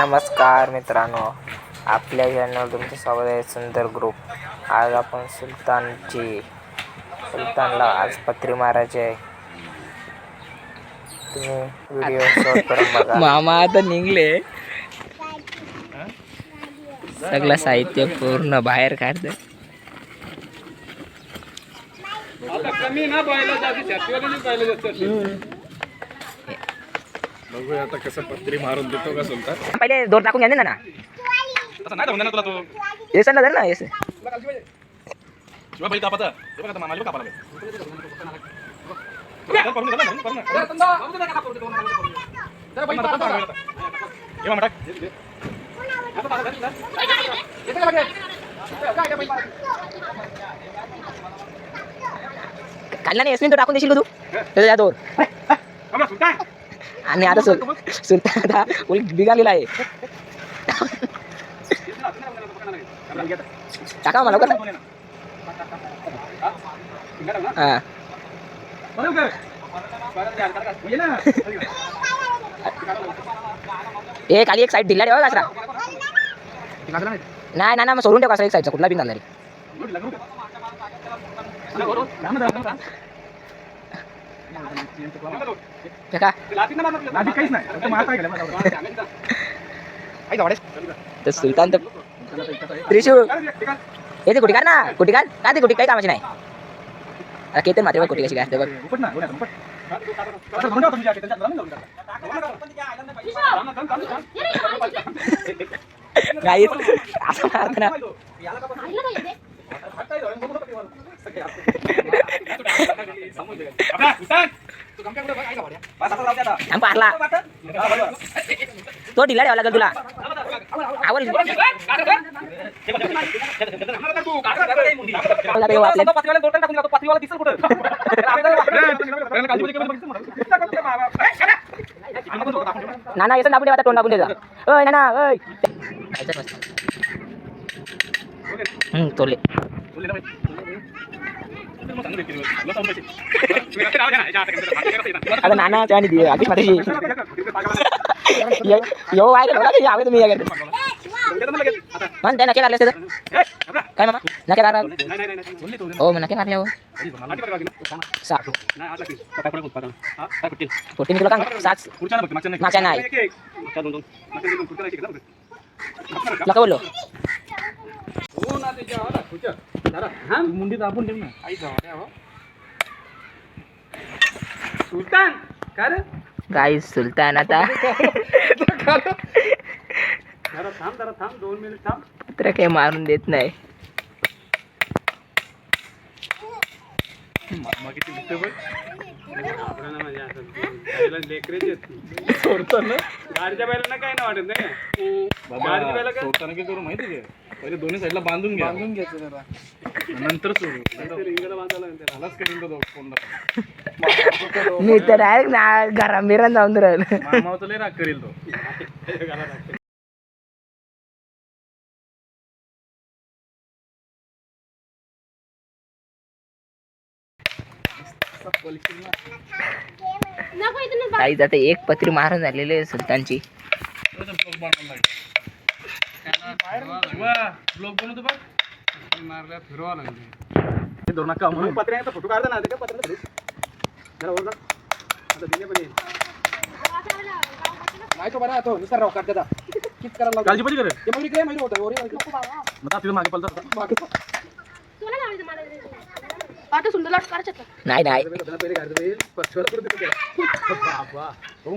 नमस्कार मित्रांनो आपल्या चॅनल तुमचं स्वागत आहे सुंदर ग्रुप आज आपण सुलतानची सुलतानला आज पत्री मारायची आहे. तुम्ही व्हिडिओ शॉट करून बघा. मामा आता निघले. सगळं साहित्य पूर्ण बाहेर काढत बघूया आता कसं पत्री मारून देतो का सुलतान? पहिले दोर टाकून घ्या ना ना तसं नाही जमणार ना तुला तो. येसन ना ना येस शिवा बैल कापाचा हे बघा आता मामाला कापा लागेल चल, करून दे ना, करून दे. ना. चल, बैल कापा, कापा, कापा. ये मामा, टाक. काढला नाही तो टाकून देशील का तू? त्याचा दोर सुलतान. आणि आता सुल सुलतान आता उलट बिघालेला आहे. टाका मला लवकर. हा. ए खाली एक साईड दिला ठेवा कासरा नाही. ना ना मग सोडून ठेवा कासरा एक साईडचा कुठला बिन घालणार आहे. गुड, लागू. चला, बरोबर. थांब ना, थांब ना. फेका आधी काहीच नाही. फक्त मारता गेलं. तर सुलतान तर त्रिशूळ. येते कुठे काढ ना? कुठे काढ का ते कुठे काही कामाची नाही. आता केतन मात्र कुठे कशी काय बघ. असं मारत ना. थांब पारला हा, बरोबर. तो ढिला ठेवा लागेल तुला आवड नाना येसन दाबून ठेवा आता तोंड दाबून ठेवा ओय नाना ओय हम्म तोले आता नाना त्या आणि आधीच माझ्याशी यो आहे रे बघा यावे तुम्ही यावे मन त्या नके लागले असते तर काय मामा नके लागला हो मग नके लागल्या हो सा फोर्टी निघलो का सात मागच्या नाही तुला काय बोललो मुंडी दाबून ठेव ना. आई जाऊ सुलतान काय रे? गाई सुलतान आता. जरा थांब जरा थांब दोन मिनिट थांब. तर काही मारून देत नाही. मामा किती दिसते बघ. सोडताना? गाडीच्या बैलांना काय नाही वाटत नाही गाडीच्या बैला काय? सोडताना काय करू माहिती आहे पहिले दोन्ही साईडला बांधून घ्या. बांधून घ्यायचं जरा. नंतर सोडू. रिंगला बांधायला आलाच करीन तो फोनला. मी तर डायरेक्ट ना घरा मिरण जाऊन राहिलो. मामावर लय राग करील तो. आता एक पत्री मारून झालेली आहे सुलतानची. ब्लॉग बनवतो बघ मारल्या फिरवा लागले दोन नका म्हणून पत्र्याचा फोटो काढता ना ते का पत्र्याचा जरा वर जा. आता दिले पण येईल. कालची पती करे मग तिथं मागे पलता आता सुंदर लाट? नाही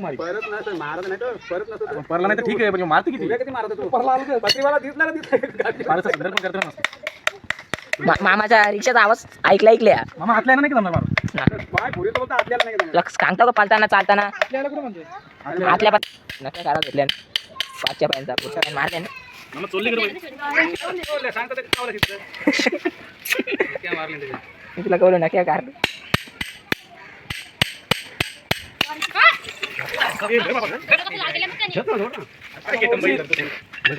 नाही परत नाही मारत नाही तर परत नसतं परला नाही तर ठीक आहे पण मारते किती? किती मारत तू? पत्रीवाला दिसला का संदर्भ करतो ना मा- मामाचा रिक्षाचा आवाज ऐकला ऐकल्या? मामा हातल्या नाही का जमणार मारून. पाय तो बोलतो नाही लक्ष सांगता का पालताना चालताना? म्हणजे आतल्या पाच नका काढा घेतल्या पाचच्या पायांचा ना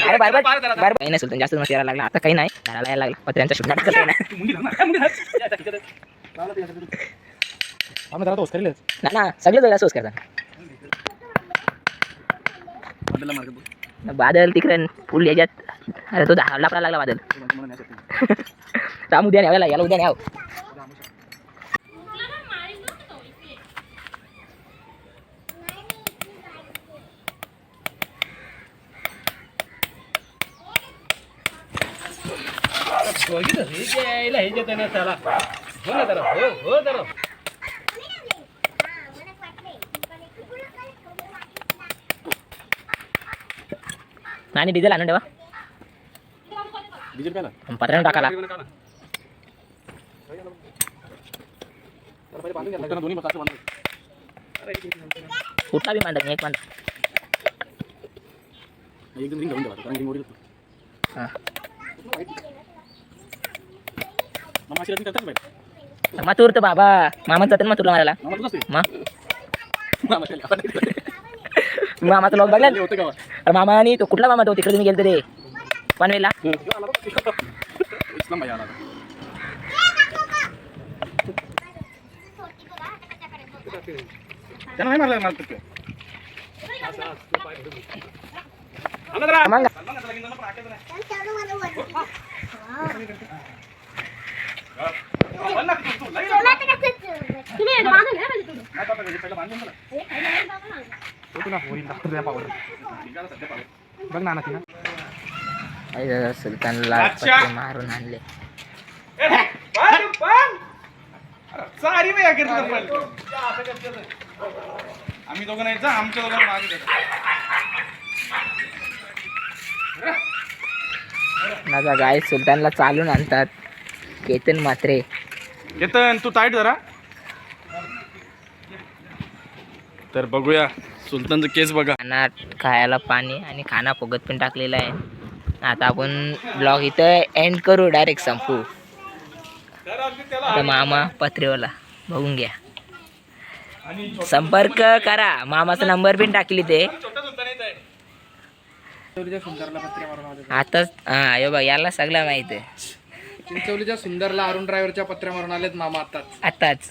अरे बार बार बार बार काही नाही सुलतान जास्त मस्त यायला लागला. आता काही नाही. घराला यायला लागला. पत्र्यांचा जरा ना ना सगळे वेळा सोच करतात. बादल तिकडे फुल याच्यात अरे तो झाडला पडायला लागला बादल राम उद्या न्यावायला याला उद्या न्याव आणि डिझेल आणून ठेवा डिझेल काय पत्र्यानं टाकाला दोन्ही बस असं बांधून. कुठला बी मांडा एक मांडा एकदम रिंग घालून ठेवा कारण रिंग वरती असतो. हां मामा अशी रचना करतात बाई. मातूर तर बाबा मामा जातात मातूरला मारायला मामा तुझं असते. मा मामा त्याला आपण नाही. मामाचं लोक बघला हे होतं का बा? अरे मामा आणि तो कुठला मामा तो तिकडे तुम्ही गेलते रे पनवेलला इस्लाम भाई आला आता. त्यानं नाही मारलं मला. मग तुम्ही बांधून घ्या पाहिजे तुम्ही. नाही बाबा, हे पहिलं बांधून चला. हे खायला बांधून आणा. बघ ना तिला. सुलतानला पट्टे मारून आणले. सारी अखेर. आम्ही दोघं नाही जा आमच्या दोघांना मागे. माझा गाय सुलतानला चालून आणतात. केतन मात्रे केतन तू टाईट जरा तर बघूया. सुलतानचं केस बघा. खाना खायला पाणी आणि खाना फुगत पण टाकलेला आहे. आता आपण ब्लॉग इथं एंड करू डायरेक्ट संपू. आता मामा पत्रेवाला बघून घ्या. संपर्क करा. मामाचा नंबर पण टाकली ते. आताच हा यो बघ याला सगळं माहीत आहे. चिंचवलीच्या सुंदरला अरुण ड्रायव्हरच्या पत्र्या मारून आलेत मामा आताच. आताच.